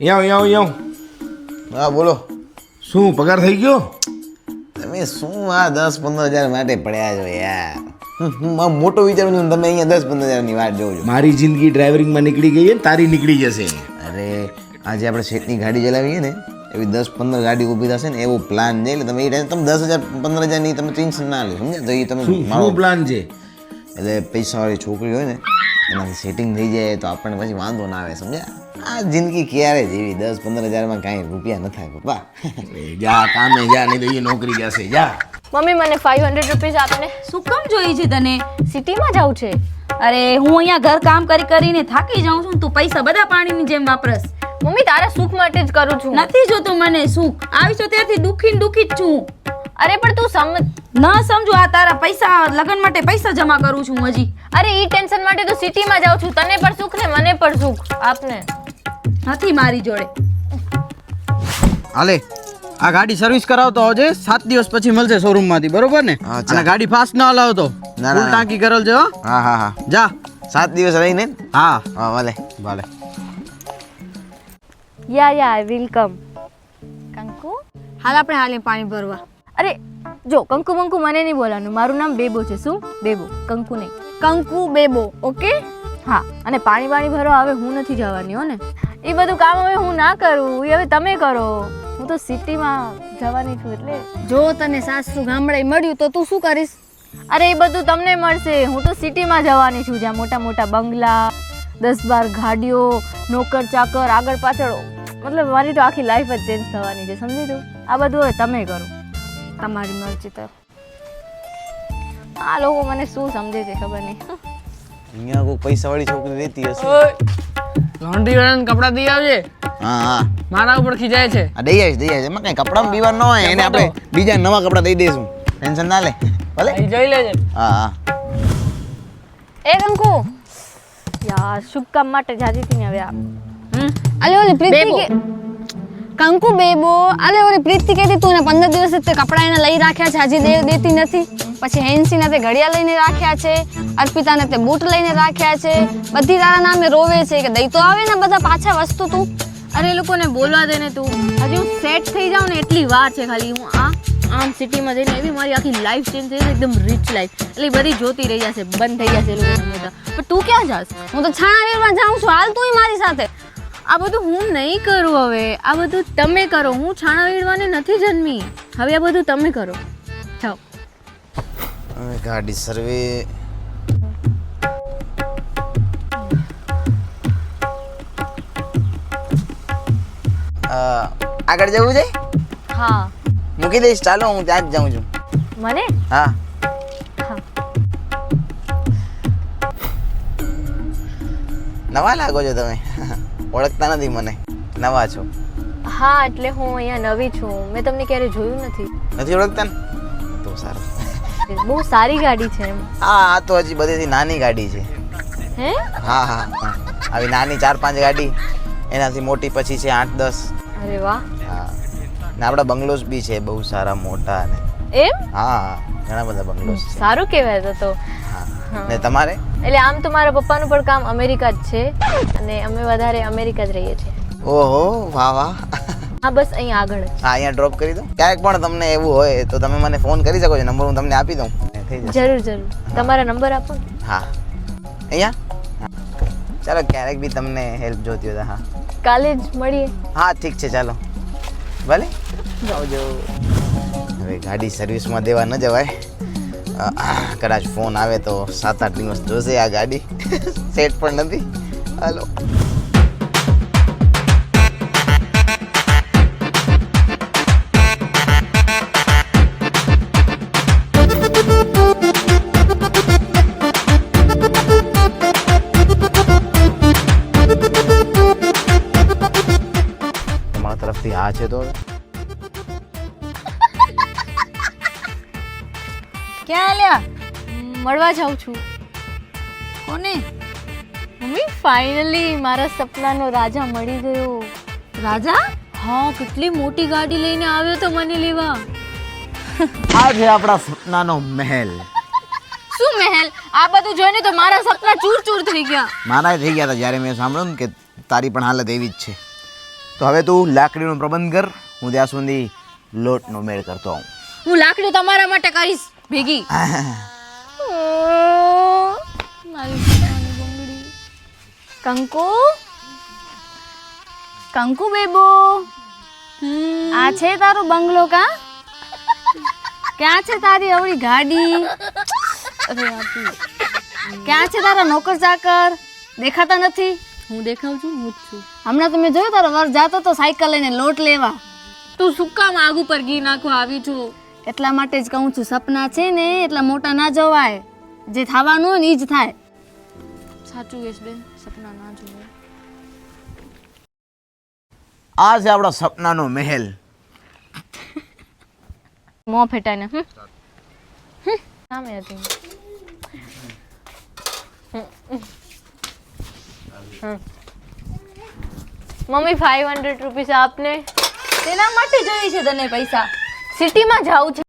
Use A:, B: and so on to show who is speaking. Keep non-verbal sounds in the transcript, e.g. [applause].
A: અહીંયા આવો, અહીંયા
B: હા બોલો.
A: શું પગાર થઈ ગયો?
B: તમે શું આ દસ પંદર હજાર માટે પડ્યા છો યાર? હું મોટો વિચારું છું તમે અહીંયા દસ પંદર હજારની વાત જોઉં છો.
A: મારી જિંદગી ડ્રાઇવરિંગમાં નીકળી ગઈ ને તારી નીકળી જશે.
B: અરે આજે આપણે શેઠની ગાડી ચલાવીએ ને એવી દસ પંદર ગાડી ઊભી થશે ને એવો પ્લાન છે. એટલે તમે એ તમે દસ હજાર પંદર હજારની તમે ટેન્શન ના લો સમજે તો એ તમે મારો
A: પ્લાન છે?
B: એટલે પૈસાવાળી છોકરી હોય ને એનાથી સેટિંગ થઈ જાય તો આપણને પછી વાંધો ના આવે સમજ્યા? આ જિંદગી ક્યારે જીવી? દસ પંદર હજારમાં કાંઈ રૂપિયા ન થાય પપ્પા.
A: જા કામે જા નહીં તો એ નોકરી જશે જા.
C: મમ્મી મને ફાઈવ હંડ્રેડ રૂપીઝ આપને
D: શું કામ જોઈએ છે તને?
C: સિટીમાં જાવ છે.
D: અરે હું અહીંયા ઘર કામ કરી કરીને થાકી જાઉં છું તું પૈસા બધા પાણીની જેમ વાપરસ.
C: મમ્મી તારા સુખ માટે જ કરું છું.
D: નથી જોતું મને સુખ. આવી છો ત્યારથી દુખી ને દુખી જ છું.
C: અરે પણ તું સમજ
D: ન સમજુ આ તારા પૈસા લગન માટે પૈસા જમા કરું છું હજી.
C: અરે ઈ ટેન્શન માટે તો સિટીમાં જાઉં છું. તને પણ સુખ ને મને પણ સુખ. આપને.
D: નથી મારી જોડે.
E: હાલે આ ગાડી સર્વિસ કરાવતો હોજે સાત દિવસ પછી મળશે શોરૂમમાંથી બરોબર ને? અને ગાડી ફાસ્ટ ના હલાવતો.
B: ના,
E: ફૂલ
B: ના.
E: ટાંકી કરેલ છે હો.
B: હા હા હા.
E: જા.
B: સાત દિવસ રહીને?
E: હા.
B: હા ભલે
E: ભલે.
C: યા યા આઈ વિલ કમ કંકુ?
D: હાલ આપણે હાલે પાણી ભરવા.
C: અરે જો કંકુ બંકુ મને નહીં બોલવાનું મારું નામ બેબો છે. શું? બેબો. કંકુ નહીં.
D: કંકુ બેબો ઓકે?
C: હા અને પાણી પાણી ભરવા હવે હું નથી જવાની હો ને? એ બધું કામ હવે હું ના કરું એ હવે તમે કરો. હું તો સિટીમાં જવાની છું એટલે.
D: જો તને સાસુ ગામડે મળ્યું તો તું શું કરીશ?
C: અરે એ બધું તમને મળશે. હું તો સિટીમાં જવાની છું. જ્યાં મોટા મોટા બંગલા દસ બાર ગાડીઓ નોકર ચાકર આગળ પાછળ. મતલબ મારી તો આખી લાઈફ જ ચેન્જ થવાની છે સમજી તું આ બધું હવે તમે કરો.
D: તમારી મરજી તો.
C: આ લોકો મને શું સમજે છે ખબર નહીં.
B: અહીંયા કોઈ પૈસાવાળી છોકરી રહેતી હશે?
F: લોન્ડ્રી વાળાને કપડાં દઈ આવજે.
B: હા હા.
F: મારા ઉપર ખીજાય છે.
B: આ દઈ આવીશ દઈ આવીશ. એમાં કઈ કપડામાં બીવા ન હોય એને આપણે બીજા નવા કપડાં દઈ દઈશું. ટેન્શન ના લે. ભલે.
F: જોઈ લેજે.
B: હા હા.
C: એ કંકુ યાર શુભ કામ માટે જાતી હતી ને હવે આ
D: અલે ઓલી પ્રીતિ. કે કંકુ બેબો અલે ઓલી પ્રીતિ કહેતી તું ને પંદર દિવસ કપડા એને લઈ રાખ્યા છે હજી દે દેતી નથી. પછી હેન્સી ને તે ઘડિયાળ લઈને રાખ્યા છે, અર્પિતાને તે બૂટ લઈને રાખ્યા છે. બધી તારા નામે રોવે છે કે દઈ તો આવે ને બધા પાછા વસ્તુ તું?
C: અરે લોકોને બોલવા દે ને તું. હજી હું સેટ થઈ જાઉં ને એટલી વાર છે ખાલી. હું આ આમ સિટીમાં જઈને એવી મારી આખી લાઈફ ચેન્જ થઈ એકદમ રીચ લાઈફ એટલે બધી જોતી રહી જશે, બંધ થઈ જશે એ પણ તું ક્યાં જાસ
D: હું તો છાણા વેરવા જાઉં છું. હાલ તું મારી સાથે.
C: આ બધું હું નહીં કરું હવે. આ બધું તમે કરો. હું છાણા વીડવાને નથી જન્મી. હવે આ બધું તમે કરો.
B: ગાડી સર્વે. આગળ જવું છે?
C: હા.
B: મૂકી દઈશ ચાલો હું ત્યાં જ જાઉં છું.
C: મને?
B: હા. નવા લાગો છો તમે? ઓળખતા નથી મને. નવા છો.
C: હા એટલે હું અહીંયા નવી છું. મેં તમને ક્યારે જોયું નથી.
B: નથી ઓળખતા ને? તો સારું.
C: બહુ સારી ગાડી છે એમ.
B: હા આ તો હજી બધેથી નાની ગાડી છે.
C: હે?
B: હા હા હા. આવી નાની ચાર પાંચ ગાડી એનાથી મોટી પછી છે આઠ દસ.
C: અરે વાહ.
B: હા. ને આપણા બંગલોઝ બી છે બહુ સારા મોટા અને
C: એમ?
B: હા હા. ઘણા બધા બંગલોઝ છે.
C: સારું કહેવાય તો તો.
B: હા. ને તમારે?
C: એટલે આમ તો મારા પપ્પાનું પણ કામ અમેરિકા જ છે. અને અમે વધારે અમેરિકા જ રહીએ છીએ.
B: ઓહો વાહ વાહ.
C: હા બસ અહીંયા આગળ
B: હા અહીંયા ડ્રોપ કરી દો. ક્યારેક પણ તમને એવું હોય તો તમે મને ફોન કરી શકો છો નંબર હું તમને આપી દઉં.
C: જરૂર જરૂર. તમારા નંબર આપો
B: હા. અહીંયા? હા. ચાલો ક્યારેક બી તમને હેલ્પ જોતી હોય હા.
C: કાલે જ મળીએ.
B: હા ઠીક છે ચાલો. ભલે. આવજો. હવે ગાડી સર્વિસમાં દેવા ન જવાય. કદાચ ફોન આવે તો સાત આઠ દિવસ જોશે આ ગાડી. [laughs] સેટ પણ નથી. હાલો. આ છે તો.
D: ક્યાં આલ્યા
C: મળવા જાઉં છું.
D: કોને?
C: મમ્મી ફાઇનલી મારા સપનાનો રાજા મળી ગયો.
D: રાજા?
C: હા કેટલી મોટી ગાડી લઈને આવ્યો તો મને લેવા.
B: આ છે આપણા સપનાનો મહેલ.
C: શું મહેલ? આ બધું જોઈને તો મારા સપના ચૂર ચૂર થઈ ગયા.
B: મારા થઈ ગયા હતા. જ્યારે મેં સાંભળ્યું ને કે તારી પણ હાલત એવી જ છે. તો હવે તું લાકડીનો પ્રબંધ કર હું ત્યાં સુધી લોટનો મેળ કરતો આવું.
D: હું લાકડી તમારા માટે કરીશ ભેગી. કંકુ? કંકુ બેબો? આ છે તારો બંગલો કા? ક્યાં છે તારી અવળી ગાડી? ક્યાં છે તારા નોકર ચાકર? દેખાતા નથી?
C: હું દેખાવ છું હું જ છું.
D: હમણાં તમે જોયું તારો વર જાતો તો સાયકલ લઈને લોટ લેવા.
C: તું શું કામ આગ ઉપર ઘી નાખવા આવી છું?
D: એટલા માટે જ કહું છું સપના છે ને એટલા મોટા ના જોવાય. જે થવાનું હોય ને એ જ થાય.
C: સાચું કેસ બેન સપના ના જોવાય.
B: આ છે આપણો સપનાનો મહેલ.
D: મોં ફેટાઈને હમ. હમ. સામે હતી. મમ્મી ફાઈવ હંડ્રેડ રૂપીસ આપને. તેના માટે જોઈએ છે તને પૈસા. સિટીમાં જાવું છે.